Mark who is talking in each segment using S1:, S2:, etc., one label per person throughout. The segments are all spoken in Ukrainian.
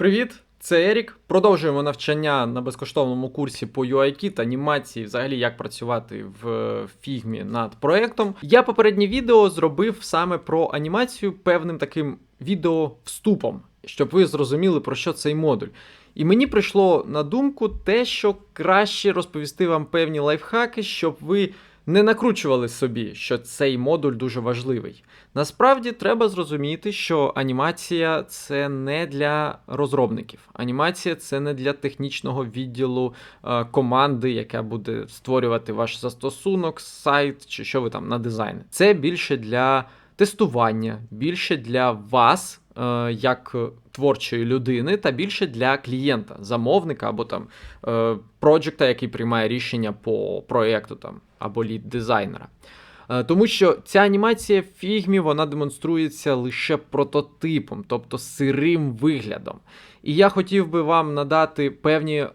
S1: Привіт, це Ерік. Продовжуємо навчання на безкоштовному курсі по UIKit, анімації, взагалі як працювати в фігмі над проектом. Я попереднє відео зробив саме про анімацію певним таким відео вступом, щоб ви зрозуміли про що цей модуль. І мені прийшло на думку те, що краще розповісти вам певні лайфхаки, щоб ви не накручували собі, що цей модуль дуже важливий. Насправді треба зрозуміти, що анімація це не для розробників. Анімація це не для технічного відділу е, команди, яка буде створювати ваш застосунок, сайт чи що ви там на дизайн. Це більше для тестування, більше для вас, як творчої людини, та більше для клієнта, замовника або там е, проджекта, який приймає рішення по проєкту там або лід дизайнера. Е, Тому що ця анімація в фігмі вона демонструється лише прототипом, тобто сирим виглядом. І я хотів би вам надати певні е,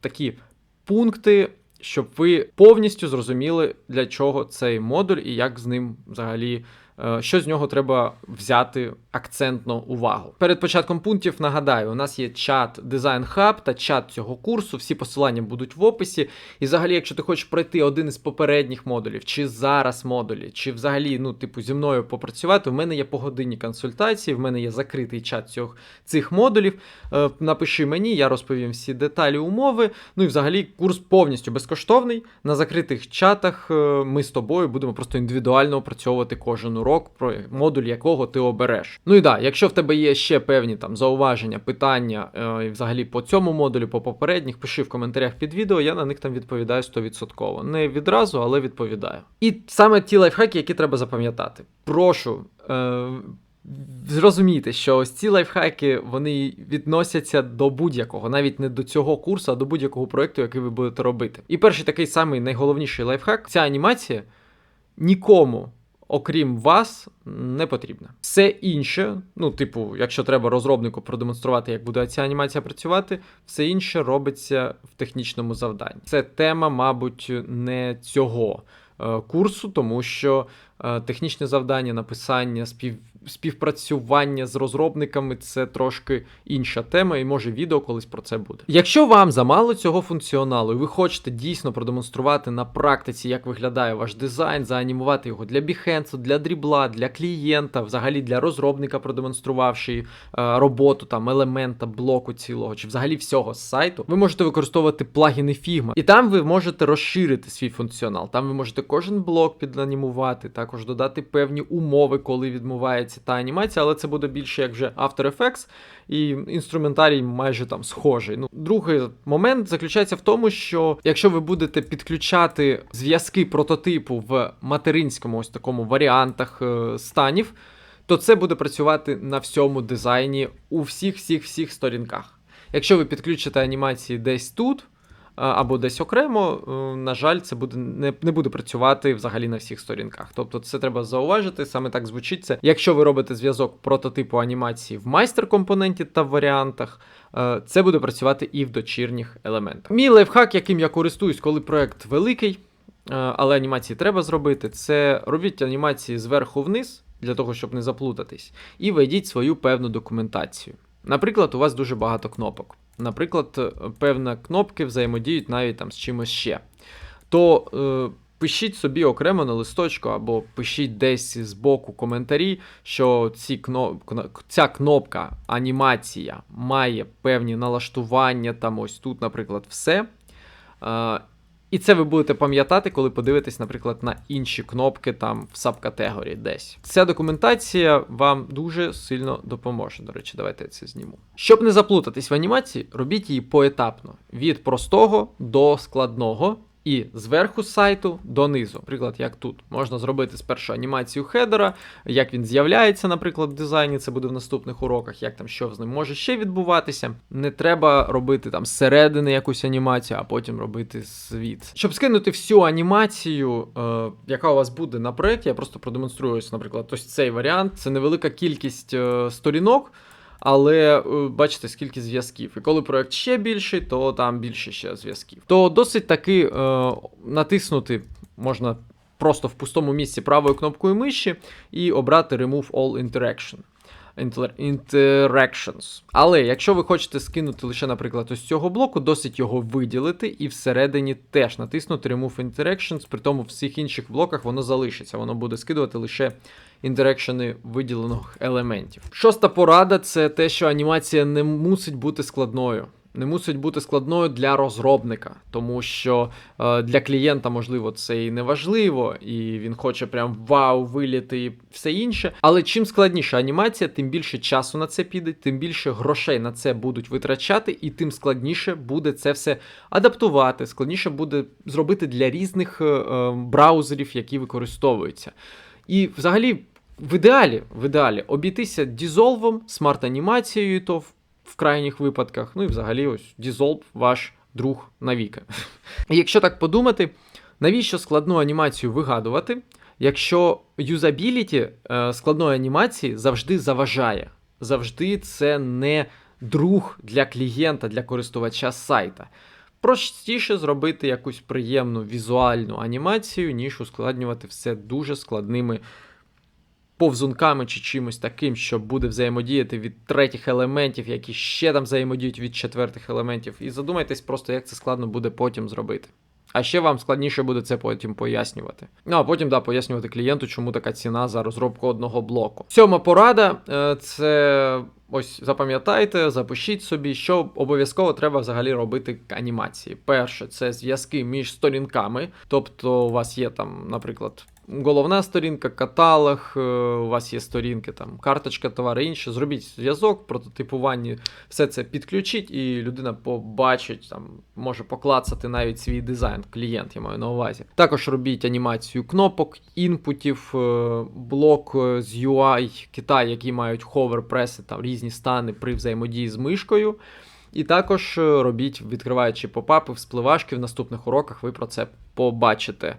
S1: такі пункти, щоб ви повністю зрозуміли, для чого цей модуль і як з ним взагалі. е, Що з нього треба взяти акцентно увагу. Перед початком пунктів нагадаю, у нас є чат Design Hub та чат цього курсу. Всі посилання будуть в описі. І взагалі, якщо ти хочеш пройти один із попередніх модулів, чи зараз модулі, чи взагалі, ну, типу, зі мною попрацювати, в мене є погодинні консультації, в мене є закритий чат цих, цих модулів. Е, Напиши мені, я розповім всі деталі умови. Ну і взагалі курс повністю безкоштовний. На закритих чатах е, ми з тобою будемо просто індивідуально опрацьовувати кожен урок, про модуль якого ти обереш. Ну і да, якщо в тебе є ще певні там зауваження, питання е, і взагалі по цьому модулю, по попередніх, пиши в коментарях під відео, я на них там відповідаю 100%. Не відразу, але відповідаю. І саме ті лайфхаки, які треба запам'ятати. Прошу. Е, Зрозумійте, що ось ці лайфхаки вони відносяться до будь-якого, навіть не до цього курсу, а до будь-якого проєкту, який ви будете робити. І перший такий самий найголовніший лайфхак ця анімація нікому, окрім вас, не потрібна. Все інше, ну, типу, якщо треба розробнику продемонструвати, як буде ця анімація працювати, все інше робиться в технічному завданні. Це тема, мабуть, не цього е, курсу, тому що технічне завдання, написання, спів, співпрацювання з розробниками це трошки інша тема, і може відео колись про це буде. Якщо вам замало цього функціоналу, і ви хочете дійсно продемонструвати на практиці, як виглядає ваш дизайн, заанімувати його для Behance, для дрібла, для клієнта, взагалі для розробника, продемонструвавши е, роботу там елемента, блоку цілого, чи взагалі всього з сайту, ви можете використовувати плагіни Figma. І там ви можете розширити свій функціонал. Там ви можете кожен блок піданімувати, також додати певні умови, коли відмувається та анімація, але це буде більше як вже After Effects, і інструментарій майже там схожий. Ну, другий момент заключається в тому, що якщо ви будете підключати зв'язки прототипу в материнському ось такому варіантах е, станів, то це буде працювати на всьому дизайні у всіх всіх всіх сторінках. Якщо ви підключите анімації десь тут. Або десь окремо, е, на жаль, це буде не, не буде працювати взагалі на всіх сторінках. Тобто, це треба зауважити, саме так звучить це. Якщо ви робите зв'язок прототипу анімації в майстер-компоненті та в варіантах, е, це буде працювати і в дочірніх елементах. Мій лайфхак, яким я користуюсь, коли проект великий, е, але анімації треба зробити, це робіть анімації зверху вниз, для того, щоб не заплутатись, і введіть свою певну документацію. Наприклад, у вас дуже багато кнопок. Наприклад, е, певні кнопки взаємодіють навіть там з чимось ще. То е, пишіть собі окремо на листочку або пишіть десь з боку коментарі, що ці кно... кно- ця кнопка анімація має певні налаштування, там ось тут, наприклад, все. Е, і це ви будете пам'ятати, коли подивитесь, наприклад, на інші кнопки там в сабкатегорії десь. Ця документація вам дуже сильно допоможе. До речі, давайте я це зніму. Щоб не заплутатись в анімації, робіть її поетапно: від простого до складного. І зверху сайту донизу. Наприклад, як тут можна зробити спершу анімацію хедера, як він з'являється, наприклад, в дизайні, це буде в наступних уроках, як там що з ним може ще відбуватися. Не треба робити там зсередини якусь анімацію, а потім робити світ. Щоб скинути всю анімацію, е, яка у вас буде на проєкті, я просто продемонструю ось, наприклад, ось цей варіант. Це невелика кількість е, сторінок. Але е, бачите, скільки зв'язків. І коли проект ще більший, то там більше ще зв'язків. То досить таки е, натиснути можна просто в пустому місці правою кнопкою миші і обрати Remove All Interaction. Inter- Interactions. Але якщо ви хочете скинути лише, наприклад, ось цього блоку, досить його виділити і всередині теж натиснути Remove Interactions, при тому в всіх інших блоках воно залишиться, воно буде скидувати лише інтерекшени виділених елементів. Шоста порада це те, що анімація не мусить бути складною. Не мусить бути складною для розробника, тому що е, для клієнта, можливо, це і не важливо, і він хоче прям вау, виліти і все інше. Але чим складніша анімація, тим більше часу на це піде, тим більше грошей на це будуть витрачати, і тим складніше буде це все адаптувати, складніше буде зробити для різних е, е, браузерів, які використовуються. І взагалі, в ідеалі, в ідеалі обійтися дізолвом, смарт-анімацією, то в, крайніх випадках. Ну і взагалі, ось Dissolve ваш друг навіки. Якщо так подумати, навіщо складну анімацію вигадувати, якщо юзабіліті е, складної анімації завжди заважає. Завжди це не друг для клієнта, для користувача сайта. Простіше зробити якусь приємну візуальну анімацію, ніж ускладнювати все дуже складними повзунками чи чимось таким, що буде взаємодіяти від третіх елементів, які ще там взаємодіють від четвертих елементів. І задумайтесь просто, як це складно буде потім зробити. А ще вам складніше буде це потім пояснювати. Ну а потім да, пояснювати клієнту, чому така ціна за розробку одного блоку. Сьома порада е, це ось запам'ятайте, запишіть собі, що обов'язково треба взагалі робити анімації. Перше, це зв'язки між сторінками. Тобто, у вас є там, наприклад. Головна сторінка, каталог, е, у вас є сторінки, там, карточка, товари інше. Зробіть зв'язок, прототипування, все це підключіть, і людина побачить, там, може поклацати навіть свій дизайн, клієнт, я маю на увазі. Також робіть анімацію кнопок, інпутів, е, блок е, з UI Китай, які мають ховерпреси, там різні стани при взаємодії з мишкою. І також робіть, відкриваючи попапи, вспливашки в наступних уроках, ви про це побачите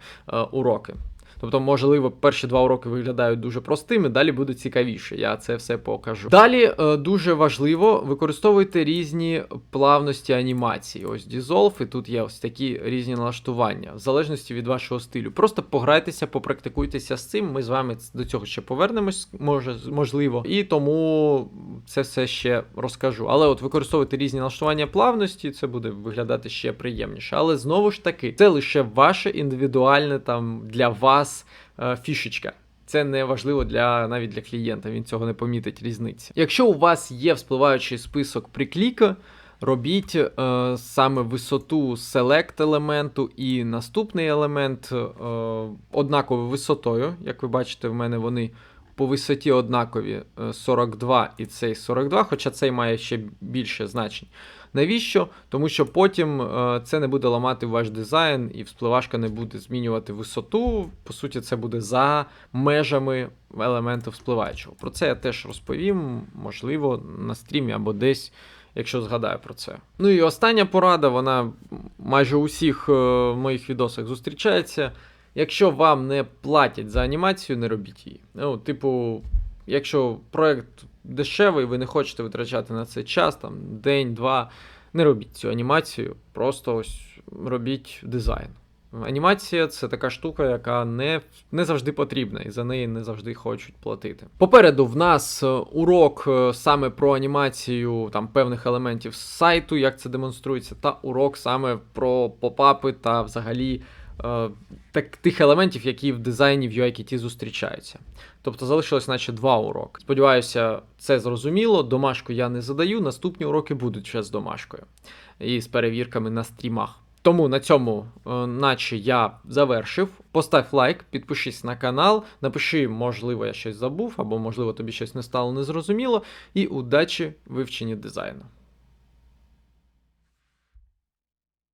S1: уроки. Тобто, можливо, перші два уроки виглядають дуже простими, далі буде цікавіше. Я це все покажу. Далі е, дуже важливо використовуйте різні плавності анімації. Ось Dissolve, і тут є ось такі різні налаштування, в залежності від вашого стилю. Просто пограйтеся, попрактикуйтеся з цим. Ми з вами до цього ще повернемось, може, можливо, і тому це все ще розкажу. Але от використовуйте різні налаштування плавності, це буде виглядати ще приємніше. Але знову ж таки, це лише ваше індивідуальне там для вас е, фішечка. Це не важливо для навіть для клієнта, він цього не помітить різниці. Якщо у вас є вспливаючий список прикліка, робіть е, саме висоту select елементу і наступний елемент е, однаковою висотою. Як ви бачите, в мене вони по висоті однакові е, 42 і цей 42, хоча цей має ще більше значень. Навіщо? Тому що потім е, це не буде ламати ваш дизайн, і вспливашка не буде змінювати висоту. По суті, це буде за межами елементу вспливаючого. Про це я теж розповім, можливо, на стрімі або десь. Якщо згадаю про це. Ну і остання порада, вона майже у всіх е, моїх відосах зустрічається. Якщо вам не платять за анімацію, не робіть її. Ну, типу, якщо проект дешевий, ви не хочете витрачати на це час, там день-два, не робіть цю анімацію, просто ось робіть дизайн. Анімація це така штука, яка не, не завжди потрібна, і за неї не завжди хочуть платити. Попереду в нас е, урок е, саме про анімацію там певних елементів з сайту, як це демонструється, та урок саме про попапи та взагалі так, тих елементів, які в дизайні в UIKT зустрічаються. Тобто залишилось наче два уроки. Сподіваюся, це зрозуміло. Домашку я не задаю. Наступні уроки будуть ще з домашкою і з перевірками на стрімах. Тому на цьому, е, наче я завершив. Постав лайк, підпишись на канал, напиши, можливо, я щось забув, або можливо тобі щось не стало незрозуміло. І удачі вивченні дизайну.